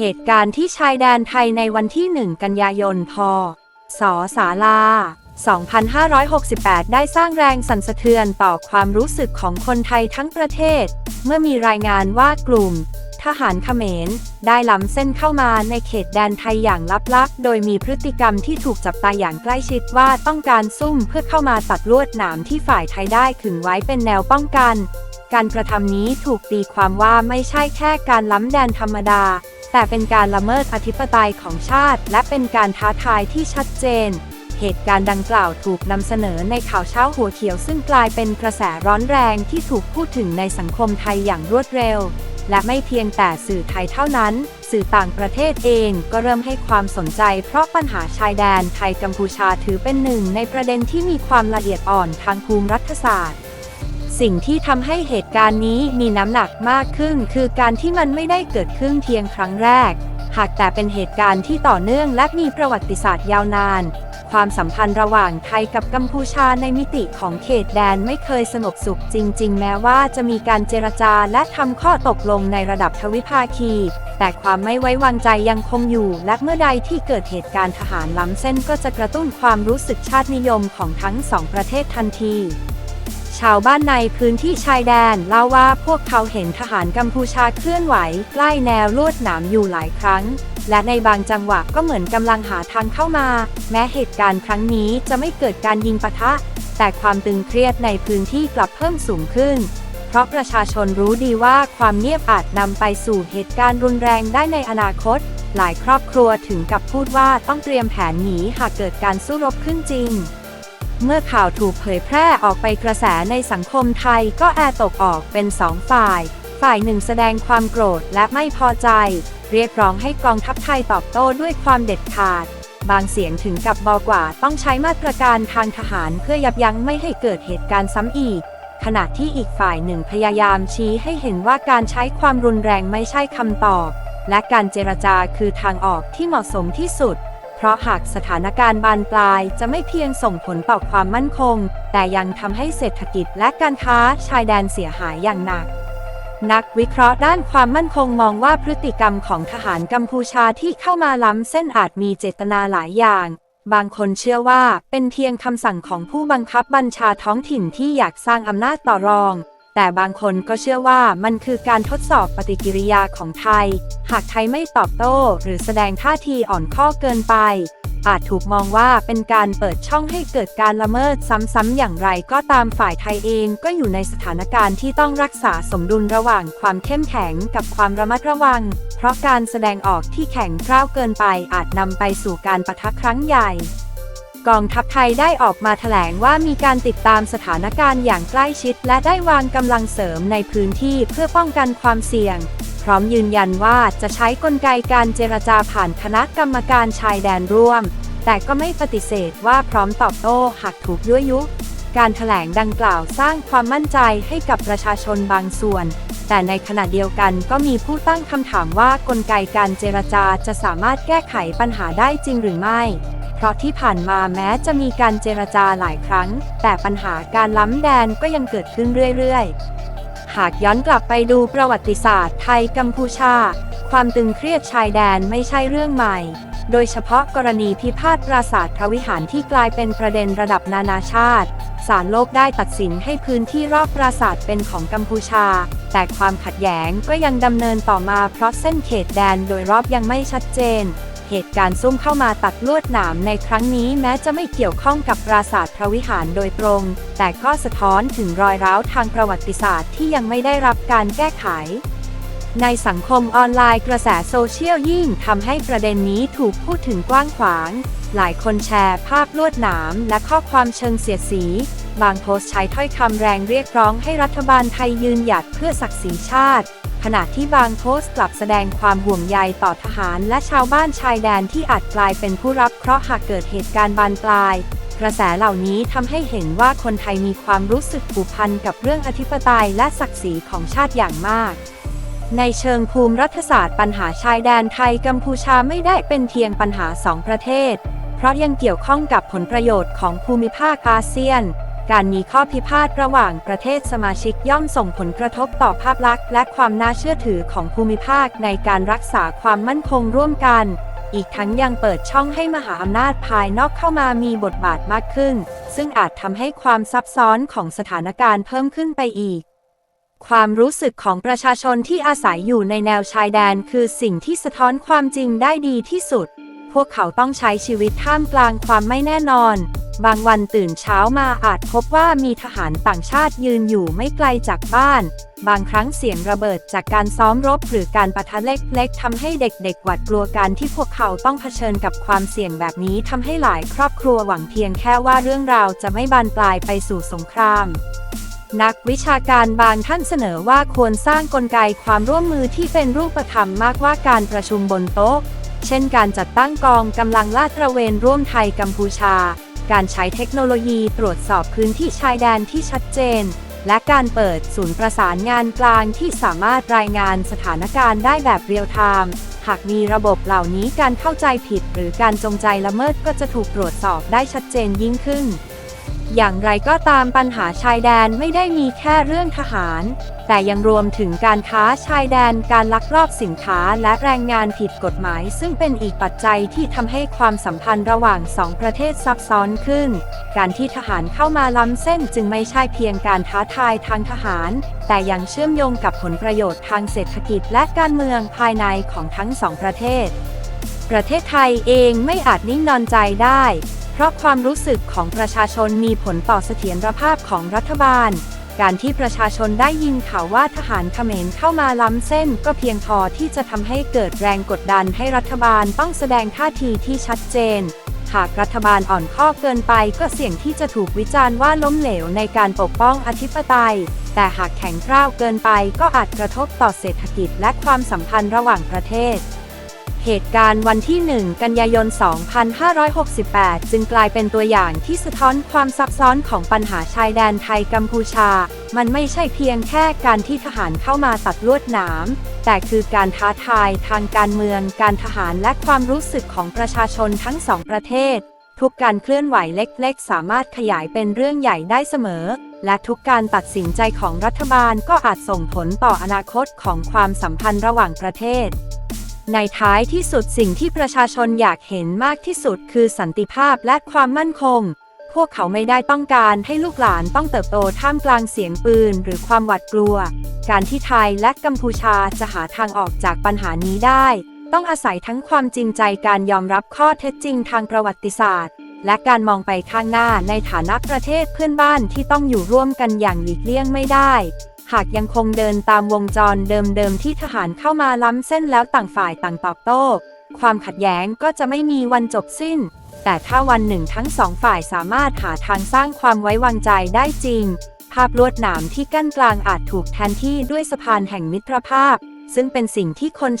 เหตุการณ์ที่ชายแดนไทยในวันที่ 1 กันยายน พ.ศ.ศาลา 2568 ได้สร้างแรงสั่นสะเทือนต่อความรู้สึกของคนไทยทั้งประเทศ เมื่อมีรายงานว่ากลุ่ม ทหารเขมร ได้ล้ำเส้นเข้ามาในเขตแดนไทยอย่างลับๆ โดยมีพฤติกรรมที่ถูกจับตาอย่างใกล้ชิดว่าต้องการซุ่มเพื่อเข้ามาตัดลวดหนามที่ฝ่ายไทยได้ขึงไว้เป็นแนวป้องกันการกระทำนี้ถูกตีความว่าไม่ใช่แค่การล้ำแดนธรรมดา แต่เป็นการละเมิดอธิปไตยของชาติ และเป็นการท้าทายที่ชัดเจน เหตุการณ์ดังกล่าวถูกนำเสนอในข่าวเช้าหัวเขียวซึ่งกลายเป็นกระแสร้อนแรงที่ถูกพูดถึงในสังคมไทยอย่างรวดเร็ว และไม่เพียงแต่สื่อไทยเท่านั้น สื่อต่างประเทศเองก็เริ่มให้ความสนใจ เพราะปัญหาชายแดนไทยกัมพูชาถือเป็นหนึ่งในประเด็นที่มีความละเอียดอ่อนทางภูมิรัฐศาสตร์ สิ่งที่ทำให้เหตุการณ์นี้มีน้ำหนักมากขึ้น คือการที่มันไม่ได้เกิดขึ้นเพียงครั้งแรก หากแต่เป็นเหตุการณ์ที่ต่อเนื่องและมีประวัติศาสตร์ยาวนาน ความสัมพันธ์ระหว่างไทยกับกัมพูชาในมิติของเขตแดนไม่เคยสงบสุขจริง ๆ แม้ว่าจะมีการเจรจาและทำข้อตกลงในระดับทวิภาคี แต่ความไม่ไว้วางใจยังคงอยู่ และเมื่อใดที่เกิดเหตุการณ์ทหารล้ำเส้นก็จะกระตุ้นความรู้สึกชาตินิยมของทั้งสองประเทศทันที ชาวบ้านในพื้นที่ชายแดนเล่าว่าพวกเขาเห็นทหารกัมพูชาเคลื่อนไหวใกล้แนวลวดหนามอยู่หลายครั้ง และในบางจังหวะก็เหมือนกำลังหาทางเข้ามา แม้เหตุการณ์ครั้งนี้จะไม่เกิดการยิงปะทะ แต่ความตึงเครียดในพื้นที่กลับเพิ่มสูงขึ้น เพราะประชาชนรู้ดีว่าความเงียบอาจนำไปสู่เหตุการณ์รุนแรงได้ในอนาคต หลายครอบครัวถึงกับพูดว่าต้องเตรียมแผนหนีหากเกิดการสู้รบขึ้นจริง เมื่อข่าวถูกเผยแพร่ออกไปกระแสในสังคมไทยก็แอตกออกเป็นสองฝ่าย ฝ่ายหนึ่งแสดงความโกรธและไม่พอใจ เรียกร้องให้กองทัพไทยตอบโต้ด้วยความเด็ดขาด บางเสียงถึงกับบอกว่าต้องใช้มาตรการทางทหารเพื่อยับยั้งไม่ให้เกิดเหตุการณ์ซ้ำอีก ขณะที่อีกฝ่ายหนึ่งพยายามชี้ให้เห็นว่าการใช้ความรุนแรงไม่ใช่คำตอบ และการเจรจาคือทางออกที่เหมาะสมที่สุด เพราะหากสถานการณ์บานปลายจะไม่เพียงส่งผลต่อความมั่นคง แต่ยังทำให้เศรษฐกิจและการค้าชายแดนเสียหายอย่างหนัก นักวิเคราะห์ด้านความมั่นคงมองว่าพฤติกรรมของทหารกัมพูชาที่เข้ามาล้ำเส้นอาจมีเจตนาหลายอย่าง บางคนเชื่อว่าเป็นเพียงคำสั่งของผู้บังคับบัญชาท้องถิ่นที่อยากสร้างอำนาจต่อรอง แต่บางคนก็เชื่อว่ามันคือการทดสอบปฏิกิริยาของไทย หากไทยไม่ตอบโต้ หรือแสดงท่าทีอ่อนข้อเกินไป อาจถูกมองว่าเป็นการเปิดช่องให้เกิดการละเมิดซ้ำๆอย่างไรก็ตามฝ่ายไทยเองก็อยู่ในสถานการณ์ที่ต้องรักษาสมดุลระหว่างความเข้มแข็งกับความระมัดระวัง เพราะการแสดงออกที่แข็งกร้าวเกินไปอาจนำไปสู่การปะทะครั้งใหญ่ กองทัพไทยได้ออกมาแถลงว่ามีการติดตามสถานการณ์อย่างใกล้ชิด และได้วางกำลังเสริมในพื้นที่เพื่อป้องกันความเสี่ยง พร้อมยืนยันว่าจะใช้กลไกการเจรจาผ่านคณะกรรมการชายแดนร่วม แต่ก็ไม่ปฏิเสธว่าพร้อมตอบโต้หากถูกยั่วยุ การถแถลงดังกล่าวสร้างความมั่นใจให้กับประชาชนบางส่วน แต่ในขณะเดียวกันก็มีผู้ตั้งคำถามว่ากลไกการเจรจาจะสามารถแก้ไขปัญหาได้จริงหรือไม่ เพราะที่ผ่านมาแม้จะมีการเจรจาหลายครั้ง แต่ปัญหาการล้ำแดนก็ยังเกิดขึ้นเรื่อยๆ หากย้อนกลับไปดูประวัติศาสตร์ไทยกัมพูชา ความตึงเครียดชายแดนไม่ใช่เรื่องใหม่ โดยเฉพาะกรณีพิพาทปราสาทพระวิหารที่กลายเป็นประเด็นระดับนานาชาติศาลโลกได้ตัดสินให้พื้นที่รอบปราสาทเป็นของกัมพูชา แต่ความขัดแย้งก็ยังดำเนินต่อมาเพราะเส้นเขตแดนโดยรอบยังไม่ชัดเจน เหตุการณ์ซุ่มเข้ามาตัดลวดหนามในครั้งนี้แม้จะไม่เกี่ยวข้องกับปราสาทพระวิหารโดยตรง แต่ก็สะท้อนถึงรอยร้าวทางประวัติศาสตร์ที่ยังไม่ได้รับการแก้ไข ในสังคมออนไลน์กระแสโซเชียลยิ่งทำให้ประเด็นนี้ถูกพูดถึงกว้างขวาง หลายคนแชร์ภาพลวดหนามและข้อความเชิงเสียดสี บางโพสต์ใช้ถ้อยคำแรงเรียกร้องให้รัฐบาลไทยยืนหยัดเพื่อศักดิ์ศรีชาติ ขณะที่บางโพสต์กลับแสดงความห่วงใยต่อทหารและชาวบ้านชายแดนที่อาจกลายเป็นผู้รับเคราะห์หากเกิดเหตุการณ์บานปลาย กระแสเหล่านี้ทำให้เห็นว่าคนไทยมีความรู้สึกผูกพันกับเรื่องอธิปไตยและศักดิ์ศรีของชาติอย่างมากในเชิงภูมิรัฐศาสตร์ปัญหาชายแดนไทยกัมพูชาไม่ได้เป็นเพียงปัญหาสองประเทศ เพราะยังเกี่ยวข้องกับผลประโยชน์ของภูมิภาคอาเซียน การมีข้อพิพาทระหว่างประเทศสมาชิกย่อมส่งผลกระทบต่อภาพลักษณ์และความน่าเชื่อถือของภูมิภาคในการรักษาความมั่นคงร่วมกัน อีกทั้งยังเปิดช่องให้มหาอำนาจภายนอกเข้ามามีบทบาทมากขึ้น ซึ่งอาจทำให้ความซับซ้อนของสถานการณ์เพิ่มขึ้นไปอีกความรู้สึกของประชาชนที่อาศัยอยู่ในแนวชายแดนคือสิ่งที่สะท้อนความจริงได้ดีที่สุด พวกเขาต้องใช้ชีวิตท่ามกลางความไม่แน่นอน บางวันตื่นเช้ามาอาจพบว่ามีทหารต่างชาติยืนอยู่ไม่ไกลจากบ้าน บางครั้งเสียงระเบิดจากการซ้อมรบหรือการปะทะเล็กๆทำให้เด็กๆ หวาดกลัวการที่พวกเขาต้องเผชิญกับความเสี่ยงแบบนี้ทำให้หลายครอบครัวหวังเพียงแค่ว่าเรื่องราวจะไม่บานปลายไปสู่สงครามนักวิชาการบางท่านเสนอว่าควรสร้างกลไกความร่วมมือที่เป็นรูปธรรมมากกว่าการประชุมบนโต๊ะ เช่นการจัดตั้งกองกำลังลาดตระเวนร่วมไทยกัมพูชา การใช้เทคโนโลยีตรวจสอบพื้นที่ชายแดนที่ชัดเจน และการเปิดศูนย์ประสานงานกลางที่สามารถรายงานสถานการณ์ได้แบบเรียลไทม์หากมีระบบเหล่านี้การเข้าใจผิดหรือการจงใจละเมิดก็จะถูกตรวจสอบได้ชัดเจนยิ่งขึ้น อย่างไรก็ตามปัญหาชายแดนไม่ได้มีแค่เรื่องทหาร แต่ยังรวมถึงการค้าชายแดนการลักลอบสินค้าและแรงงานผิดกฎหมาย ซึ่งเป็นอีกปัจจัยที่ทำให้ความสัมพันธ์ระหว่างสองประเทศซับซ้อนขึ้น การที่ทหารเข้ามาล้ำเส้นจึงไม่ใช่เพียงการท้าทายทางทหาร แต่ยังเชื่อมโยงกับผลประโยชน์ทางเศรษฐกิจและการเมืองภายในของทั้งสองประเทศ ประเทศไทยเองไม่อาจนิ่งนอนใจได้ เพราะความรู้สึกของประชาชนมีผลต่อเสถียรภาพของรัฐบาล การที่ประชาชนได้ยินข่าวว่าทหารเขมรเข้ามาล้ำเส้น ก็เพียงพอที่จะทำให้เกิดแรงกดดันให้รัฐบาลต้องแสดงท่าทีที่ชัดเจน หากรัฐบาลอ่อนข้อเกินไปก็เสี่ยงที่จะถูกวิจารณ์ว่าล้มเหลวในการปกป้องอธิปไตย แต่หากแข็งกร้าวเกินไปก็อาจกระทบต่อเศรษฐกิจและความสัมพันธ์ระหว่างประเทศ เหตุการณ์วันที่ 1 กันยายน 2568 จึงกลายเป็นตัวอย่างที่สะท้อนความซับซ้อนของปัญหาชายแดนไทยกัมพูชา มันไม่ใช่เพียงแค่การที่ทหารเข้ามาตัดลวดหนาม แต่คือการท้าทายทางการเมือง การทหารและความรู้สึกของประชาชนทั้งสองประเทศ ทุกการเคลื่อนไหวเล็กๆ สามารถขยายเป็นเรื่องใหญ่ได้เสมอ และทุกการตัดสินใจของรัฐบาลก็อาจส่งผลต่ออนาคตของความสัมพันธ์ระหว่างประเทศ ในท้ายที่สุดสิ่งที่ประชาชนอยากเห็นมากที่สุดคือสันติภาพและความมั่นคง พวกเขาไม่ได้ต้องการให้ลูกหลานต้องเติบโตท่ามกลางเสียงปืนหรือความหวาดกลัว การที่ไทยและกัมพูชาจะหาทางออกจากปัญหานี้ได้ ต้องอาศัยทั้งความจริงใจการยอมรับข้อเท็จจริงทางประวัติศาสตร์ และการมองไปข้างหน้าในฐานะประเทศเพื่อนบ้านที่ต้องอยู่ร่วมกันอย่างหลีกเลี่ยงไม่ได้ หากยังคงเดินตามวงจรเดิมๆที่ทหารเข้ามาล้ำเส้นแล้วต่างฝ่ายต่างตอบโต้ ความขัดแย้งก็จะไม่มีวันจบสิ้น แต่ถ้าวันหนึ่งทั้งสองฝ่ายสามารถหาทางสร้างความไว้วางใจได้จริง ภาพลวดหนามที่กั้นกลางอาจถูกแทนที่ด้วยสะพานแห่งมิตรภาพ ซึ่งเป็นสิ่งที่คน